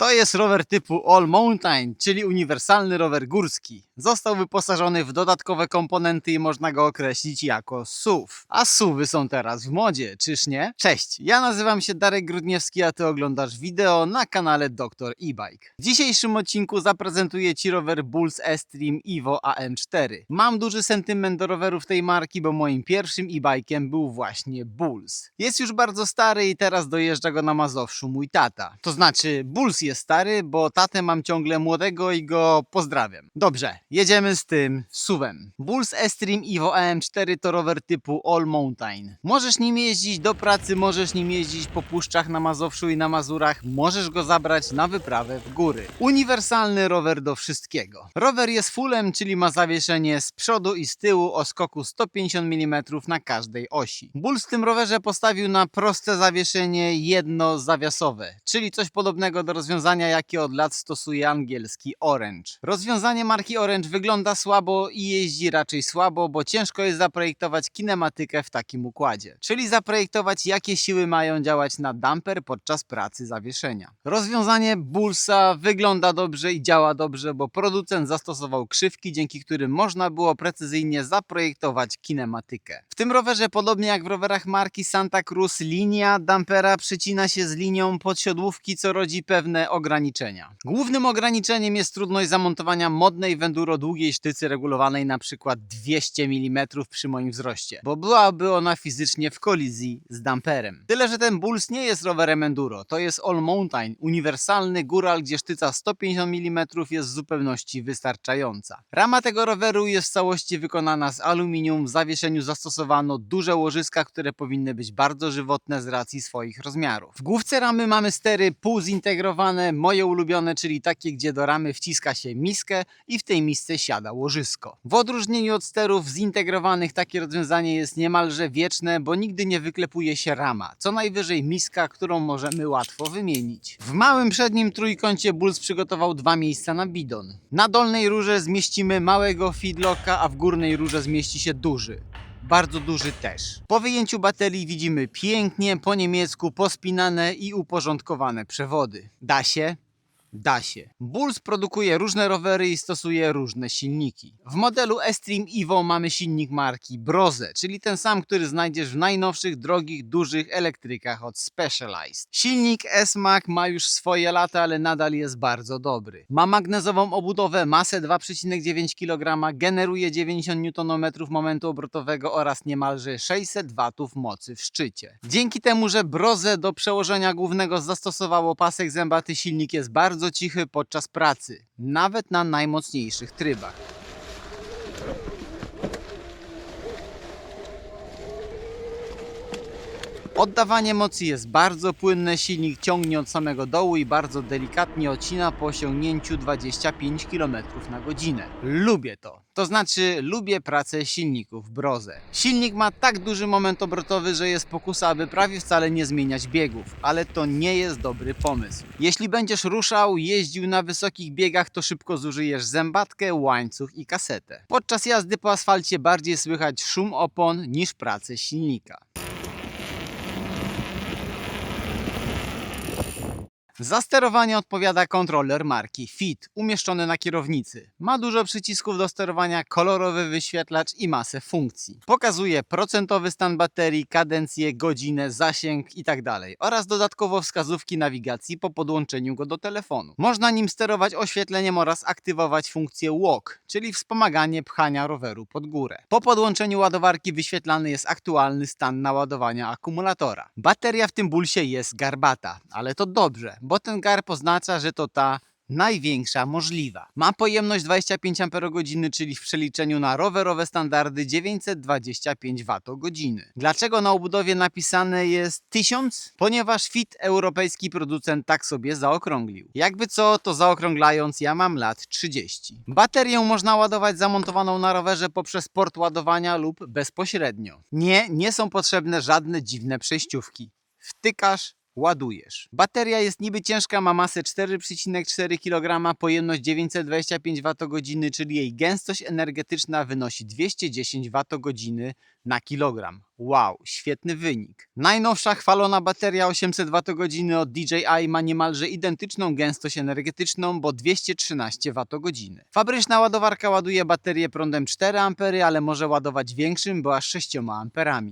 To jest rower typu All Mountain, czyli uniwersalny rower górski. Został wyposażony w dodatkowe komponenty i można go określić jako SUV. A SUVy są teraz w modzie, czyż nie? Cześć, ja nazywam się Darek Grudniewski, a ty oglądasz wideo na kanale Dr. E-Bike. W dzisiejszym odcinku zaprezentuję ci rower Bulls E-Stream Evo AM4. Mam duży sentyment do rowerów tej marki, bo moim pierwszym e-bikiem był właśnie Bulls. Jest już bardzo stary i teraz dojeżdża go na Mazowszu mój tata. To znaczy Bulls jest stary, bo tatę mam ciągle młodego i go pozdrawiam. Dobrze, jedziemy z tym SUVem. Bulls E-Stream Evo AM4 to rower typu All Mountain. Możesz nim jeździć do pracy, możesz nim jeździć po puszczach na Mazowszu i na Mazurach, możesz go zabrać na wyprawę w góry. Uniwersalny rower do wszystkiego. Rower jest fullem, czyli ma zawieszenie z przodu i z tyłu o skoku 150 mm na każdej osi. Bulls w tym rowerze postawił na proste zawieszenie jednozawiasowe, czyli coś podobnego do rozwiązania, jakie od lat stosuje angielski Orange. Rozwiązanie marki Orange wygląda słabo i jeździ raczej słabo, bo ciężko jest zaprojektować kinematykę w takim układzie, czyli zaprojektować jakie siły mają działać na damper podczas pracy zawieszenia. Rozwiązanie Bullsa wygląda dobrze i działa dobrze, bo producent zastosował krzywki, dzięki którym można było precyzyjnie zaprojektować kinematykę. W tym rowerze, podobnie jak w rowerach marki Santa Cruz, linia dampera przycina się z linią podsiodłówki, co rodzi pewne ograniczenia. Głównym ograniczeniem jest trudność zamontowania modnej w enduro długiej sztycy regulowanej na przykład 200 mm przy moim wzroście, bo byłaby ona fizycznie w kolizji z damperem. Tyle, że ten Bulls nie jest rowerem enduro, to jest all mountain, uniwersalny góral, gdzie sztyca 150 mm jest w zupełności wystarczająca. Rama tego roweru jest w całości wykonana z aluminium, w zawieszeniu zastosowano duże łożyska, które powinny być bardzo żywotne z racji swoich rozmiarów. W główce ramy mamy stery półzintegrowane, moje ulubione, czyli takie, gdzie do ramy wciska się miskę i w tej misce siada łożysko. W odróżnieniu od sterów zintegrowanych takie rozwiązanie jest niemalże wieczne, bo nigdy nie wyklepuje się rama, co najwyżej miska, którą możemy łatwo wymienić. W małym przednim trójkącie Bulls przygotował dwa miejsca na bidon. Na dolnej rurze zmieścimy małego feedlocka, a w górnej rurze zmieści się duży bardzo duży też. Po wyjęciu baterii widzimy pięknie po niemiecku pospinane i uporządkowane przewody. Da się? Da się. Bulls produkuje różne rowery i stosuje różne silniki. W modelu E-Stream Evo mamy silnik marki Broze, czyli ten sam, który znajdziesz w najnowszych, drogich, dużych elektrykach od Specialized. Silnik S-Mac ma już swoje lata, ale nadal jest bardzo dobry. Ma magnezową obudowę, masę 2,9 kg, generuje 90 Nm momentu obrotowego oraz niemalże 600 W mocy w szczycie. Dzięki temu, że Broze do przełożenia głównego zastosowało pasek zębaty, silnik jest bardzo cichy podczas pracy, nawet na najmocniejszych trybach. Oddawanie mocy jest bardzo płynne, silnik ciągnie od samego dołu i bardzo delikatnie odcina po osiągnięciu 25 km na godzinę. Lubię to. To znaczy lubię pracę silników Broze. Silnik ma tak duży moment obrotowy, że jest pokusa, aby prawie wcale nie zmieniać biegów, ale to nie jest dobry pomysł. Jeśli będziesz ruszał, jeździł na wysokich biegach, to szybko zużyjesz zębatkę, łańcuch i kasetę. Podczas jazdy po asfalcie bardziej słychać szum opon niż pracę silnika. Za sterowanie odpowiada kontroler marki Fit, umieszczony na kierownicy. Ma dużo przycisków do sterowania, kolorowy wyświetlacz i masę funkcji. Pokazuje procentowy stan baterii, kadencję, godzinę, zasięg itd. oraz dodatkowo wskazówki nawigacji po podłączeniu go do telefonu. Można nim sterować oświetleniem oraz aktywować funkcję walk, czyli wspomaganie pchania roweru pod górę. Po podłączeniu ładowarki wyświetlany jest aktualny stan naładowania akumulatora. Bateria w tym bulsie jest garbata, ale to dobrze, bo ten garb oznacza, że to ta największa możliwa. Ma pojemność 25 Ah, czyli w przeliczeniu na rowerowe standardy 925 Wh. Dlaczego na obudowie napisane jest 1000? Ponieważ FIT europejski producent tak sobie zaokrąglił. Jakby co, to zaokrąglając, ja mam lat 30. Baterię można ładować zamontowaną na rowerze poprzez port ładowania lub bezpośrednio. Nie, nie są potrzebne żadne dziwne przejściówki. Wtykasz, ładujesz. Bateria jest niby ciężka, ma masę 4,4 kg, pojemność 925 Wh, czyli jej gęstość energetyczna wynosi 210 Wh na kilogram. Wow, świetny wynik. Najnowsza chwalona bateria 800 Wh od DJI ma niemalże identyczną gęstość energetyczną, bo 213 Wh. Fabryczna ładowarka ładuje baterię prądem 4 A, ale może ładować większym, bo aż 6 A.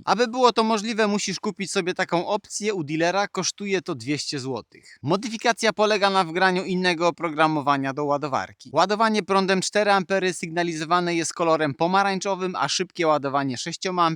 Aby było to możliwe, musisz kupić sobie taką opcję u dealera, kosztuje to 200 zł. Modyfikacja polega na wgraniu innego oprogramowania do ładowarki. Ładowanie prądem 4 A sygnalizowane jest kolorem pomarańczowym, a szybkie ładowanie 6 A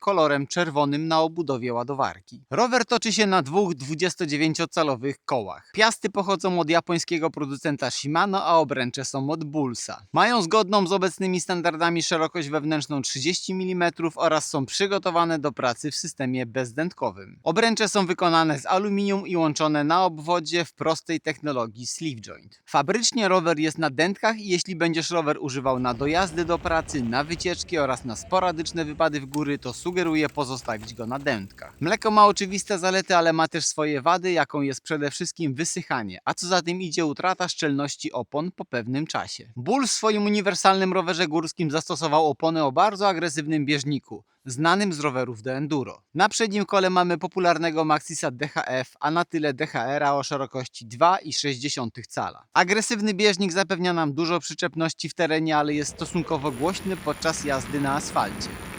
kolorem czerwonym na obudowie ładowarki. Rower toczy się na dwóch 29-calowych kołach. Piasty pochodzą od japońskiego producenta Shimano, a obręcze są od Bullsa. Mają zgodną z obecnymi standardami szerokość wewnętrzną 30 mm oraz są przygotowane do pracy w systemie bezdętkowym. Obręcze są wykonane z aluminium i łączone na obwodzie w prostej technologii sleeve joint. Fabrycznie rower jest na dętkach i jeśli będziesz rower używał na dojazdy do pracy, na wycieczki oraz na sporadyczne wypady w góry, to sugeruję pozostawić go na dętkach. Mleko ma oczywiste zalety, ale ma też swoje wady, jaką jest przede wszystkim wysychanie, a co za tym idzie utrata szczelności opon po pewnym czasie. Bull w swoim uniwersalnym rowerze górskim zastosował opony o bardzo agresywnym bieżniku, znanym z rowerów do enduro. Na przednim kole mamy popularnego Maxisa DHF, a na tyle DHR-a o szerokości 2,6 cala. Agresywny bieżnik zapewnia nam dużo przyczepności w terenie, ale jest stosunkowo głośny podczas jazdy na asfalcie.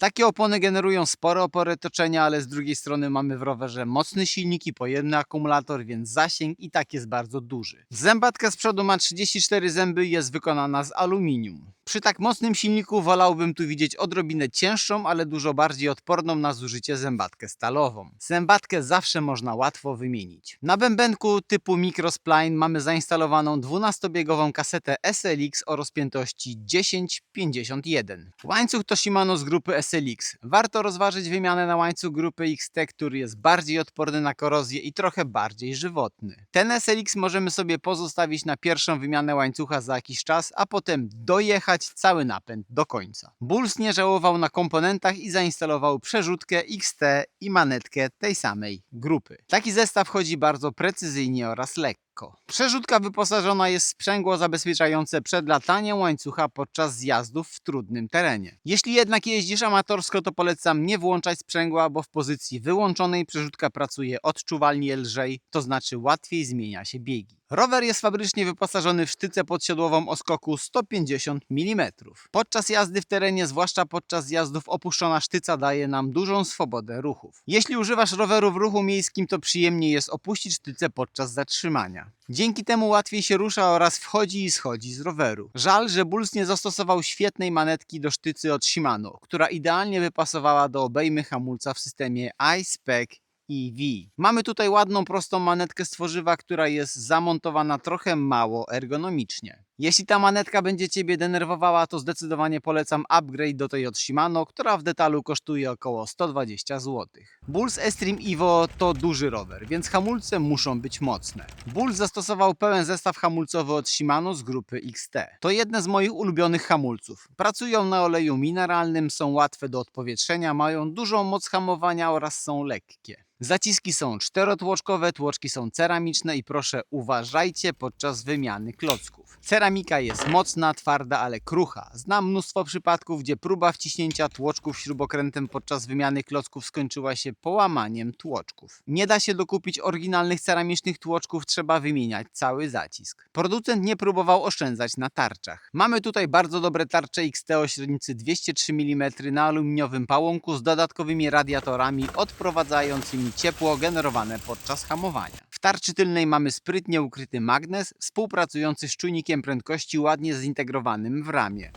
Takie opony generują spore opory toczenia, ale z drugiej strony mamy w rowerze mocny silnik i pojemny akumulator, więc zasięg i tak jest bardzo duży. Zębatka z przodu ma 34 zęby i jest wykonana z aluminium. Przy tak mocnym silniku wolałbym tu widzieć odrobinę cięższą, ale dużo bardziej odporną na zużycie zębatkę stalową. Zębatkę zawsze można łatwo wymienić. Na bębenku typu Microspline mamy zainstalowaną 12-biegową kasetę SLX o rozpiętości 1051. Łańcuch to Shimano z grupy SLX. Warto rozważyć wymianę na łańcuch grupy XT, który jest bardziej odporny na korozję i trochę bardziej żywotny. Ten SLX możemy sobie pozostawić na pierwszą wymianę łańcucha za jakiś czas, a potem dojechać cały napęd do końca. Bulls nie żałował na komponentach i zainstalował przerzutkę XT i manetkę tej samej grupy. Taki zestaw chodzi bardzo precyzyjnie oraz lekko. Przerzutka wyposażona jest w sprzęgło zabezpieczające przed lataniem łańcucha podczas zjazdów w trudnym terenie. Jeśli jednak jeździsz amatorsko, to polecam nie włączać sprzęgła, bo w pozycji wyłączonej przerzutka pracuje odczuwalnie lżej, to znaczy łatwiej zmienia się biegi. Rower jest fabrycznie wyposażony w sztycę podsiodłową o skoku 150 mm. Podczas jazdy w terenie, zwłaszcza podczas zjazdów, opuszczona sztyca daje nam dużą swobodę ruchów. Jeśli używasz roweru w ruchu miejskim, to przyjemniej jest opuścić sztycę podczas zatrzymania. Dzięki temu łatwiej się rusza oraz wchodzi i schodzi z roweru. Żal, że Bulls nie zastosował świetnej manetki do sztycy od Shimano, która idealnie wypasowała do obejmy hamulca w systemie iSpec EV. Mamy tutaj ładną, prostą manetkę z tworzywa, która jest zamontowana trochę mało ergonomicznie. Jeśli ta manetka będzie Ciebie denerwowała, to zdecydowanie polecam upgrade do tej od Shimano, która w detalu kosztuje około 120 zł. Bulls Estream Evo to duży rower, więc hamulce muszą być mocne. Bulls zastosował pełen zestaw hamulcowy od Shimano z grupy XT. To jedne z moich ulubionych hamulców. Pracują na oleju mineralnym, są łatwe do odpowietrzenia, mają dużą moc hamowania oraz są lekkie. Zaciski są czterotłoczkowe, tłoczki są ceramiczne i proszę uważajcie podczas wymiany klocków. Ceramika jest mocna, twarda, ale krucha. Znam mnóstwo przypadków, gdzie próba wciśnięcia tłoczków śrubokrętem podczas wymiany klocków skończyła się połamaniem tłoczków. Nie da się dokupić oryginalnych ceramicznych tłoczków, trzeba wymieniać cały zacisk. Producent nie próbował oszczędzać na tarczach. Mamy tutaj bardzo dobre tarcze XT o średnicy 203 mm na aluminiowym pałąku z dodatkowymi radiatorami odprowadzającymi ciepło generowane podczas hamowania. W tarczy tylnej mamy sprytnie ukryty magnes współpracujący z czujnikiem prędkości ładnie zintegrowanym w ramię.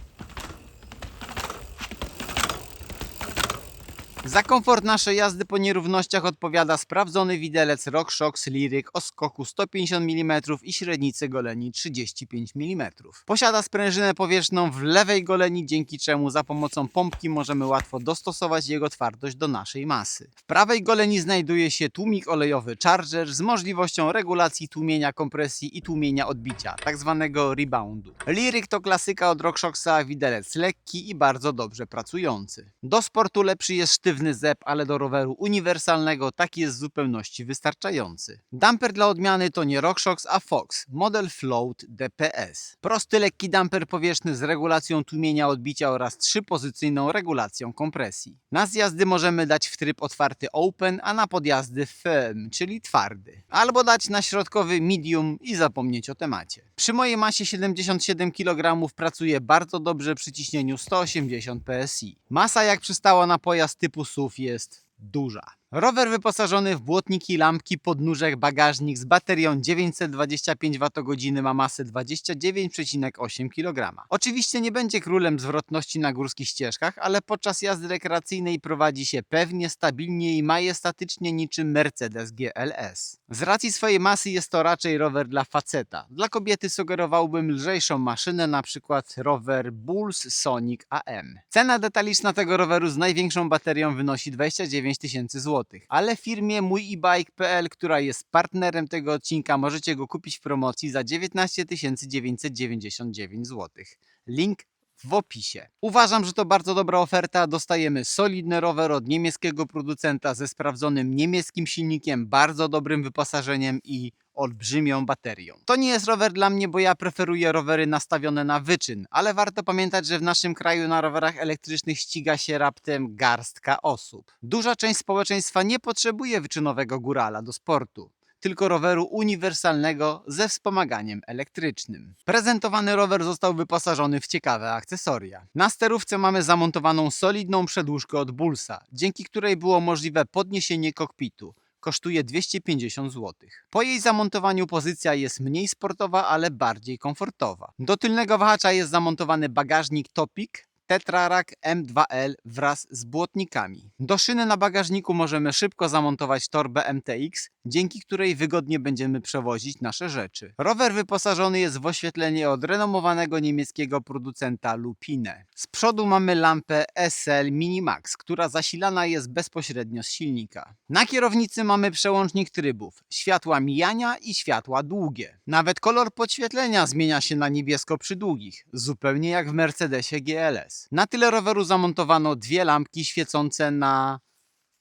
Za komfort naszej jazdy po nierównościach odpowiada sprawdzony widelec RockShox Lyric o skoku 150 mm i średnicy goleni 35 mm. Posiada sprężynę powietrzną w lewej goleni, dzięki czemu za pomocą pompki możemy łatwo dostosować jego twardość do naszej masy. W prawej goleni znajduje się tłumik olejowy Charger z możliwością regulacji tłumienia kompresji i tłumienia odbicia, tak zwanego reboundu. Lyric to klasyka od RockShoxa, widelec lekki i bardzo dobrze pracujący. Do sportu lepszy jest sztywny sztywny zep, ale do roweru uniwersalnego taki jest w zupełności wystarczający. Damper dla odmiany to nie RockShox, a Fox, model Float DPS. Prosty, lekki damper powierzchny z regulacją tłumienia odbicia oraz trzypozycyjną regulacją kompresji. Na zjazdy możemy dać w tryb otwarty open, a na podjazdy firm, czyli twardy. Albo dać na środkowy medium i zapomnieć o temacie. Przy mojej masie 77 kg pracuje bardzo dobrze przy ciśnieniu 180 PSI. Masa jak przystało na pojazd typu Jest duża. Rower wyposażony w błotniki, lampki, podnóżek, bagażnik z baterią 925 Wh ma masę 29,8 kg. Oczywiście nie będzie królem zwrotności na górskich ścieżkach, ale podczas jazdy rekreacyjnej prowadzi się pewnie, stabilnie i majestatycznie niczym Mercedes GLS. Z racji swojej masy jest to raczej rower dla faceta. Dla kobiety sugerowałbym lżejszą maszynę, na przykład rower Bulls Sonic AM. Cena detaliczna tego roweru z największą baterią wynosi 29 tysięcy ale firmie mój ebike.pl, która jest partnerem tego odcinka, możecie go kupić w promocji za 19 999 zł. Link w opisie. Uważam, że to bardzo dobra oferta. Dostajemy solidny rower od niemieckiego producenta ze sprawdzonym niemieckim silnikiem, bardzo dobrym wyposażeniem i olbrzymią baterią. To nie jest rower dla mnie, bo ja preferuję rowery nastawione na wyczyn, ale warto pamiętać, że w naszym kraju na rowerach elektrycznych ściga się raptem garstka osób. Duża część społeczeństwa nie potrzebuje wyczynowego górala do sportu tylko roweru uniwersalnego ze wspomaganiem elektrycznym. Prezentowany rower został wyposażony w ciekawe akcesoria. Na sterówce mamy zamontowaną solidną przedłużkę od Bullsa, dzięki której było możliwe podniesienie kokpitu. Kosztuje 250 zł. Po jej zamontowaniu pozycja jest mniej sportowa, ale bardziej komfortowa. Do tylnego wahacza jest zamontowany bagażnik Topic, Tetrarak M2L wraz z błotnikami. Do szyny na bagażniku możemy szybko zamontować torbę MTX, dzięki której wygodnie będziemy przewozić nasze rzeczy. Rower wyposażony jest w oświetlenie od renomowanego niemieckiego producenta Lupine. Z przodu mamy lampę SL Minimax, która zasilana jest bezpośrednio z silnika. Na kierownicy mamy przełącznik trybów, światła mijania i światła długie. Nawet kolor podświetlenia zmienia się na niebiesko przy długich, zupełnie jak w Mercedesie GLS. Na tyle roweru zamontowano dwie lampki świecące na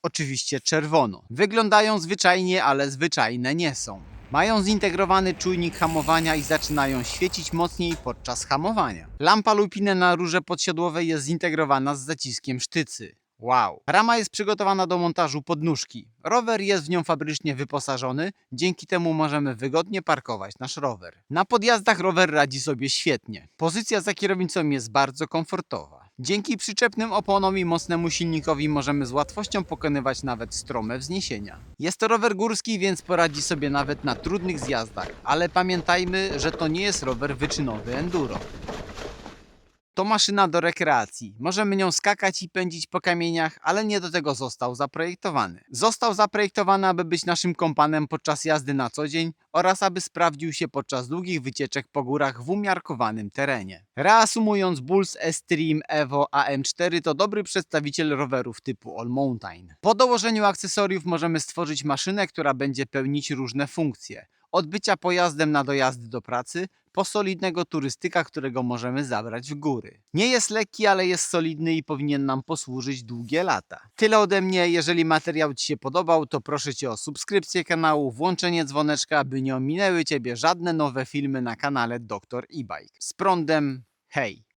oczywiście czerwono. Wyglądają zwyczajnie, ale zwyczajne nie są. Mają zintegrowany czujnik hamowania i zaczynają świecić mocniej podczas hamowania. Lampa lupine na rurze podsiodłowej jest zintegrowana z zaciskiem sztycy. Wow. Rama jest przygotowana do montażu podnóżki. Rower jest w nią fabrycznie wyposażony, dzięki temu możemy wygodnie parkować nasz rower. Na podjazdach rower radzi sobie świetnie. Pozycja za kierownicą jest bardzo komfortowa. Dzięki przyczepnym oponom i mocnemu silnikowi możemy z łatwością pokonywać nawet strome wzniesienia. Jest to rower górski, więc poradzi sobie nawet na trudnych zjazdach, ale pamiętajmy, że to nie jest rower wyczynowy enduro. To maszyna do rekreacji. Możemy nią skakać i pędzić po kamieniach, ale nie do tego został zaprojektowany. Został zaprojektowany, aby być naszym kompanem podczas jazdy na co dzień oraz aby sprawdził się podczas długich wycieczek po górach w umiarkowanym terenie. Reasumując, Bulls S-Stream Evo AM4 to dobry przedstawiciel rowerów typu All Mountain. Po dołożeniu akcesoriów możemy stworzyć maszynę, która będzie pełnić różne funkcje. Od bycia pojazdem na dojazdy do pracy, po solidnego turystyka, którego możemy zabrać w góry. Nie jest lekki, ale jest solidny i powinien nam posłużyć długie lata. Tyle ode mnie. Jeżeli materiał Ci się podobał, to proszę Cię o subskrypcję kanału, włączenie dzwoneczka, aby nie ominęły Ciebie żadne nowe filmy na kanale Dr. E-Bike. Z prądem, hej!